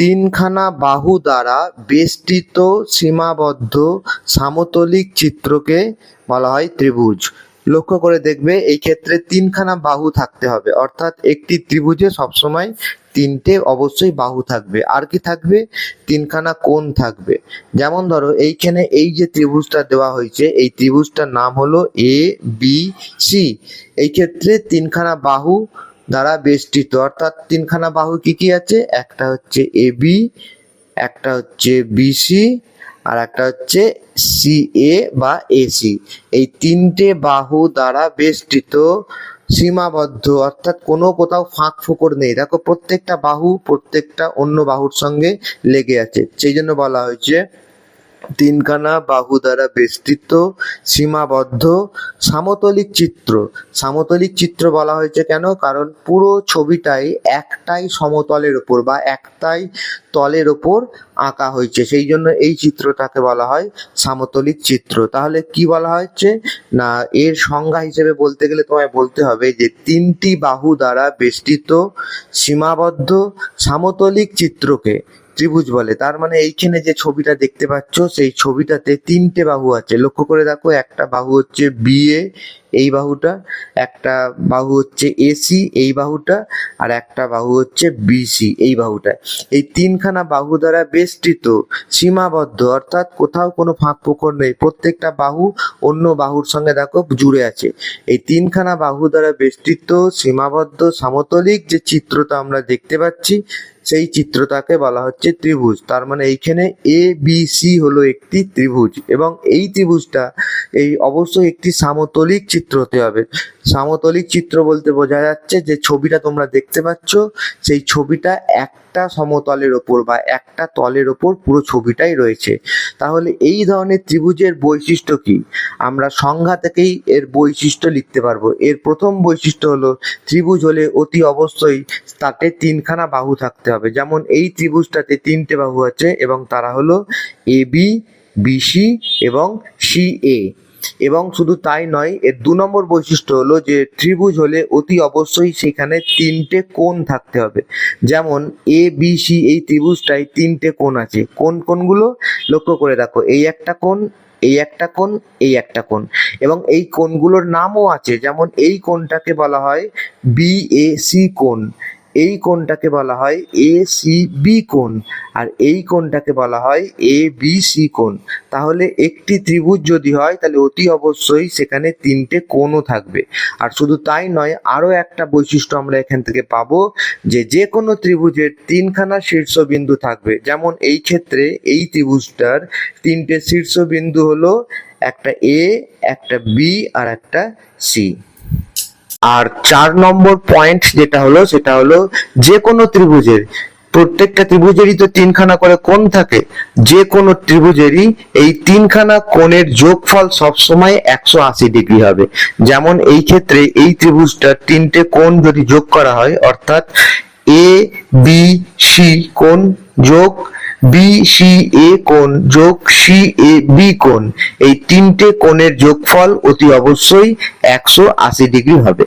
তিনখানা বাহু দ্বারা বেষ্টিত সীমাবদ্ধ সামতলিক চিত্রকে বলা হয় ত্রিভুজ। লক্ষ্য করে দেখবে এই ক্ষেত্রে তিনখানা বাহু থাকতে হবে। অর্থাৎ একটি ত্রিভুজে সবসময় তিনটে অবশ্যই বাহু থাকবে। আর কি থাকবে? তিনখানা কোণ থাকবে। যেমন ধরো, এইখানে এই যে ত্রিভুজটা দেওয়া হয়েছে, এই ত্রিভুজটার নাম হলো এ বি সি এই ক্ষেত্রে তিনখানা বাহু দ্বারা বেষ্টিত। অর্থাৎ তিনখানা বাহু কি কি আছে? একটা হচ্ছে এ বি একটা হচ্ছে বিসি আর একটা হচ্ছে সি এ বা এসি এই তিনটে বাহু দ্বারা বেষ্টিত, সীমাবদ্ধ, অর্থাৎ কোনো কোথাও ফাঁক ফোকর নেই। দেখো, প্রত্যেকটা বাহু প্রত্যেকটা অন্য বাহুর সঙ্গে লেগে আছে। সেই জন্য বলা হয়েছে তিনখানা বাহু দ্বারা বেষ্টিত, সীমাবদ্ধ, সামতলিক চিত্র। সামতলিক চিত্র বলা হয়েছে কেন? কারণ পুরো ছবিটাই একটাই সমতলের ওপর বা একটাই তলের ওপর আঁকা হয়েছে। সেই জন্য এই চিত্রটাকে বলা হয় সামতলিক চিত্র। তাহলে কি বলা হচ্ছে না, এর সংজ্ঞা হিসেবে বলতে গেলে তোমায় বলতে হবে যে তিনটি বাহু দ্বারা বেষ্টিত, সীমাবদ্ধ, সামতলিক চিত্রকে ত্রিভুজ বলে। তার মানে এইখানে যে ছবিটা দেখতে পাচ্ছ, সেই ছবিটাতে তিনটে বাহু আছে। লক্ষ্য করে দেখো, একটা বাহু হচ্ছে বিএ এই বাহুটা, একটা বাহু হচ্ছে এসি এই বাহুটা, আর একটা বাহু হচ্ছে বিসি এই বাহুটা এই তিনখানা বাহু দ্বারা বেষ্টিত, সীমাবদ্ধ, অর্থাৎ কোথাও কোনো ফাঁক ফোকর নেই। প্রত্যেকটা বাহু অন্য বাহুর সঙ্গে দেখো জুড়ে আছে। এই তিনখানা বাহু দ্বারা বেষ্টিত, সীমাবদ্ধ, সামতলিক যে চিত্রটা আমরা দেখতে পাচ্ছি সেই চিত্রটাকে বলা হচ্ছে ত্রিভুজ। তার মানে এইখানে এ বি সি হলো একটি ত্রিভুজ এবং এই ত্রিভুজটা এই অবশ্যই একটি সামতলিক চিত্র হতে হবে। সমতলিক চিত্র বলতে বোঝা যাচ্ছে যে ছবিটা তোমরা দেখতে পাচ্ছ, সেই ছবিটা একটা সমতলের ওপর বা একটা তলের ওপর পুরো ছবিটাই রয়েছে। তাহলে এই ধরনের ত্রিভুজের বৈশিষ্ট্য কি? আমরা সংজ্ঞা থেকেই এর বৈশিষ্ট্য লিখতে পারব। এর প্রথম বৈশিষ্ট্য হলো, ত্রিভুজ হলে অতি অবশ্যই তাতে তিনখানা বাহু থাকতে হবে। যেমন এই ত্রিভুজটাতে তিনটে বাহু আছে এবং তারা হলো এ, বি বিসি এবং সি, এ। এবং শুধু তাই নয়, এর দু নম্বর বৈশিষ্ট্য হলো যে ত্রিভুজ হলে অতি অবশ্যই সেখানে তিনটে কোণ থাকতে হবে। যেমন এ বি সি এই ত্রিভুজটায় তিনটে কোণ আছে। কোন কোণগুলো? লক্ষ্য করে দেখো, এই একটা কোণ, এই একটা কোণ, এই একটা কোণ। এবং এই কোণগুলোর নামও আছে। যেমন এই কোণটাকে বলা হয় বি এ সি কোণ। এই কোণটাকে বলা হয় এ সি বি কোণ আর এই কোণটাকে বলা হয় এ বি সি কোণ। তাহলে একটি ত্রিভুজ যদি হয়, তাহলে অতি অবশ্যই সেখানে তিনটে কোণও থাকবে। আর শুধু তাই নয়, আরও একটা বৈশিষ্ট্য আমরা এখান থেকে পাবো যে যে কোনো ত্রিভুজের তিনখানা শীর্ষবিন্দু থাকবে। যেমন এই ক্ষেত্রে এই ত্রিভুজটার তিনটে শীর্ষবিন্দু হলো একটা এ একটা বি আর একটা সি আর চার নম্বর পয়েন্ট যেটা হলো, সেটা হলো যে কোনো ত্রিভুজের, প্রত্যেকটা ত্রিভুজেরই তো তিনখানা করে কোণ থাকে যে কোনো ত্রিভুজেরই এই তিনখানা কোণের যোগফল সবসময় একশো আশি ডিগ্রি হবে। যেমন এই ক্ষেত্রে এই ত্রিভুজটার তিনটে কোণ যদি যোগ করা হয়, অর্থাৎ এ বি সি কোণ যোগ বি সি এ কোণ, যোগ সি এ বি কোণ। এই তিনটে কোণের যোগফল অতি অবশ্যই একশো আশি ডিগ্রি হবে।